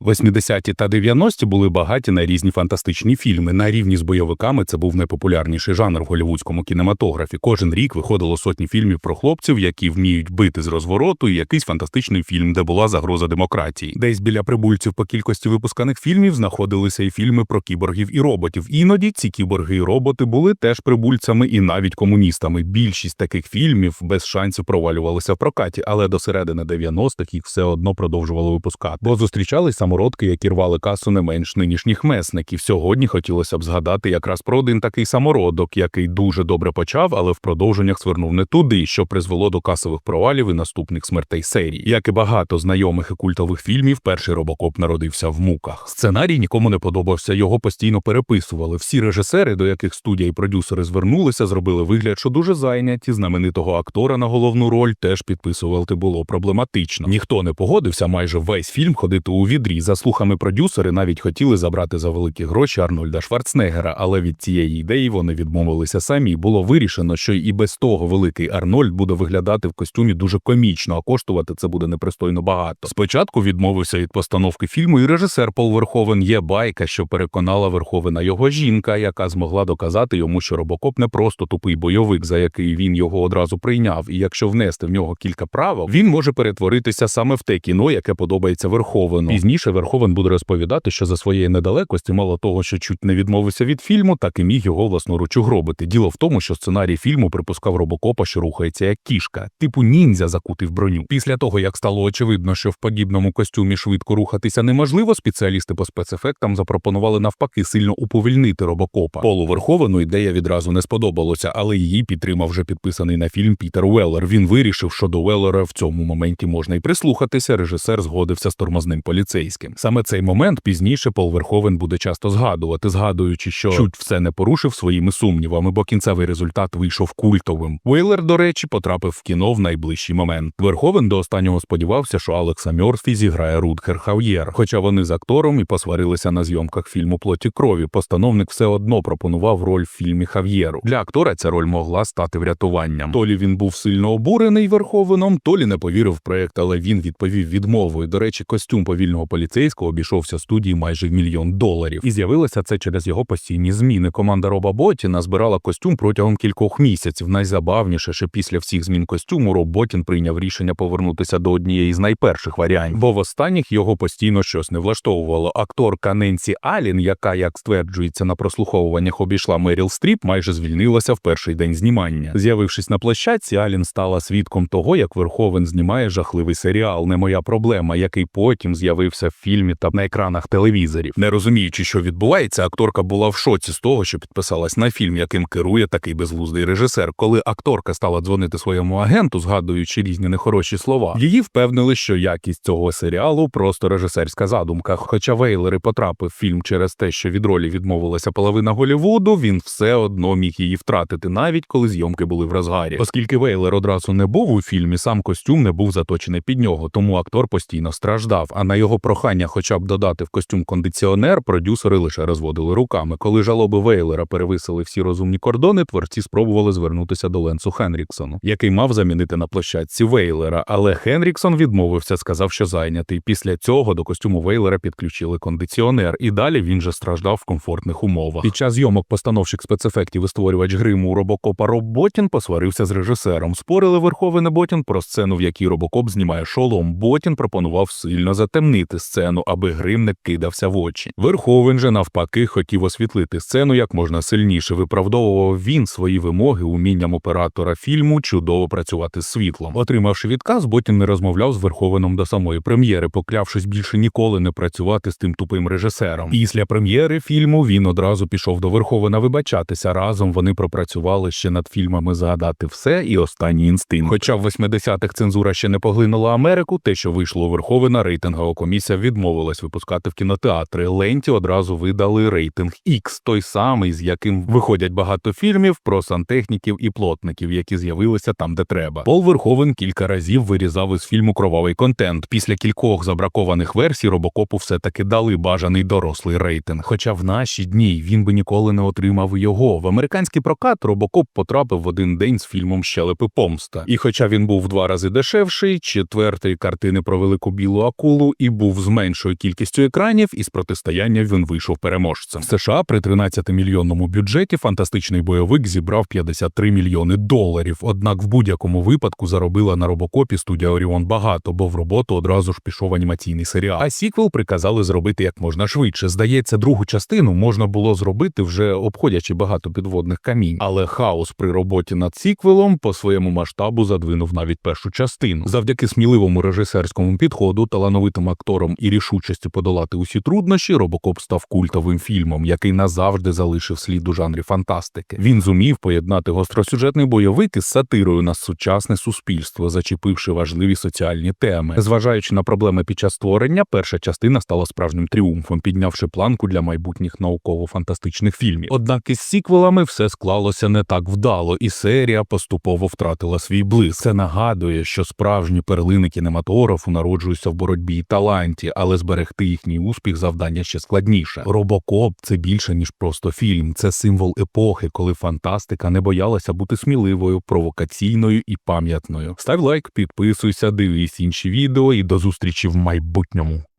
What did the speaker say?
80-ті та 90-ті були багаті на різні фантастичні фільми. На рівні з бойовиками це був найпопулярніший жанр в голівудському кінематографі. Кожен рік виходило сотні фільмів про хлопців, які вміють бити з розвороту, і якийсь фантастичний фільм, де була загроза демократії. Десь біля прибульців по кількості випусканих фільмів знаходилися і фільми про кіборгів і роботів. Іноді ці кіборги і роботи були теж прибульцями і навіть комуністами. Більшість таких фільмів без шансів провалювалися в прокаті, але до середини 90-х їх все одно продовжували випускати, бо зустрічались самородки, які рвали касу не менш нинішніх месників. Сьогодні хотілося б згадати якраз про один такий самородок, який дуже добре почав, але в продовженнях свернув не туди, що призвело до касових провалів і наступних смертей серії. Як і багато знайомих і культових фільмів, перший робокоп народився в муках. Сценарій нікому не подобався, його постійно переписували. Всі режисери, до яких студія і продюсери звернулися, зробили вигляд, що дуже зайняті. Знаменитого актора на головну роль теж підписувати було проблематично. Ніхто не погодився майже весь фільм ходити у За слухами продюсери навіть хотіли забрати за великі гроші Арнольда Шварценеггера, але від цієї ідеї вони відмовилися самі. Було вирішено, що і без того великий Арнольд буде виглядати в костюмі дуже комічно, а коштувати це буде непристойно багато. Спочатку відмовився від постановки фільму, і режисер Пол Верховен є байка, що переконала Верховена його жінка, яка змогла доказати йому, що Робокоп не просто тупий бойовик, за який він його одразу прийняв. І якщо внести в нього кілька правил, він може перетворитися саме в те кіно, яке подобається Верховену. Пізніше Верховен буде розповідати, що за своєї недалекості, мало того, що чуть не відмовився від фільму, так і міг його власноруч угробити. Діло в тому, що сценарій фільму припускав робокопа, що рухається як кішка, типу ніндзя закутий в броню. Після того, як стало очевидно, що в подібному костюмі швидко рухатися неможливо, спеціалісти по спецефектам запропонували навпаки сильно уповільнити робокопа. Полу Верховену ідея відразу не сподобалася, але її підтримав вже підписаний на фільм Пітер Уеллер. Він вирішив, що до Уеллера в цьому моменті можна й прислухатися. Режисер згодився з тормозним поліцейським. Саме цей момент пізніше Пол Верховен буде часто згадувати, згадуючи, що чуть все не порушив своїми сумнівами, бо кінцевий результат вийшов культовим. Уейлер, до речі, потрапив в кіно в найближчий момент. Верховен до останнього сподівався, що Алекса Мьорфі зіграє Рутгер Хав'єр. Хоча вони з актором і посварилися на зйомках фільму Плоті крові. Постановник все одно пропонував роль в фільмі Хав'єру. Для актора ця роль могла стати врятуванням. Толі він був сильно обурений Верховеном, Толі не повірив в проект, але він відповів відмовою. До речі, костюм повільного поліцейського обійшовся студії майже в мільйон доларів. І з'явилося це через його постійні зміни. Команда Роба Ботіна збирала костюм протягом кількох місяців. Найзабавніше, що після всіх змін костюму Роботін прийняв рішення повернутися до однієї з найперших варіантів, бо в останніх його постійно щось не влаштовувало. Акторка Ненсі Алін, яка, як стверджується, на прослуховуваннях обійшла Меріл Стріп, майже звільнилася в перший день знімання. З'явившись на площадці, Алін стала свідком того, як Верховен знімає жахливий серіал Не моя проблема, який потім з'явився в фільмі та на екранах телевізорів. Не розуміючи, що відбувається, акторка була в шоці з того, що підписалась на фільм, яким керує такий безглуздий режисер. Коли акторка стала дзвонити своєму агенту, згадуючи різні нехороші слова, її впевнили, що якість цього серіалу просто режисерська задумка. Хоча Вейлери потрапив в фільм через те, що від ролі відмовилася половина Голівуду, він все одно міг її втратити, навіть коли зйомки були в розгарі. Оскільки Вейлер одразу не був у фільмі, сам костюм не був заточений під нього, тому актор постійно страждав. А на його прохання, хоча б додати в костюм кондиціонер, продюсери лише розводили руками. Коли жалоби Вейлера перевисили всі розумні кордони, творці спробували звернутися до Ленсу Хенріксону, який мав замінити на площадці Вейлера. Але Хенріксон відмовився, сказав, що зайнятий. Після цього до костюму Вейлера підключили кондиціонер, і далі він же страждав в комфортних умовах. Під час зйомок постановщик спецефектів і створювач гриму Робокопа Роб Ботін посварився з режисером. Спорили Верховен і Ботін про сцену, в якій Робокоп знімає шолом. Ботін пропонував сильно затемнити сцену, аби грим не кидався в очі. Верховен же навпаки хотів освітлити сцену як можна сильніше. Виправдовував він свої вимоги умінням оператора фільму чудово працювати з світлом. Отримавши відказ, Ботін не розмовляв з Верховеном до самої прем'єри, поклявшись більше ніколи не працювати з тим тупим режисером. Після прем'єри фільму він одразу пішов до Верховена вибачатися. Разом вони пропрацювали ще над фільмами Згадати все і останній інстинкт. Хоча в 80-х цензура ще не поглинула Америку, те, що вийшло у Верховена, рейтингова комісія відмовилась випускати в кінотеатри. Ленті одразу видали рейтинг X, той самий, з яким виходять багато фільмів про сантехніків і плотників, які з'явилися там, де треба. Пол Верховен кілька разів вирізав із фільму кровавий контент. Після кількох забракованих версій робокопу все таки дали бажаний дорослий рейтинг. Хоча в наші дні він би ніколи не отримав його. В американський прокат робокоп потрапив в один день з фільмом Щелепи Помста. І хоча він був в два рази дешевший, четвертої картини про велику білу акулу і був з меншою кількістю екранів, і з протистояння він вийшов переможцем. В США при 13-мільйонному бюджеті фантастичний бойовик зібрав 53 мільйони доларів. Однак в будь-якому випадку заробила на робокопі студія Оріон багато, бо в роботу одразу ж пішов анімаційний серіал. А сіквел приказали зробити як можна швидше. Здається, другу частину можна було зробити вже обходячи багато підводних камінь. Але хаос при роботі над сіквелом по своєму масштабу задвинув навіть першу частину. Завдяки сміливому режисерському підходу, талановитим акторам і рішучості подолати усі труднощі, робокоп став культовим фільмом, який назавжди залишив слід у жанрі фантастики. Він зумів поєднати гостросюжетний бойовик із сатирою на сучасне суспільство, зачепивши важливі соціальні теми. Зважаючи на проблеми під час створення, перша частина стала справжнім тріумфом, піднявши планку для майбутніх науково-фантастичних фільмів. Однак із сіквелами все склалося не так вдало, і серія поступово втратила свій блиск. Це нагадує, що справжні перлини кінематографу народжуються в боротьбі і таланті, але зберегти їхній успіх завдання ще складніше. Робокоп це більше ніж просто фільм, це символ епохи, коли фантастика не боялася бути сміливою, провокаційною і пам'ятною. Став лайк, підписуйся, дивись інші відео і до зустрічі в майбутньому.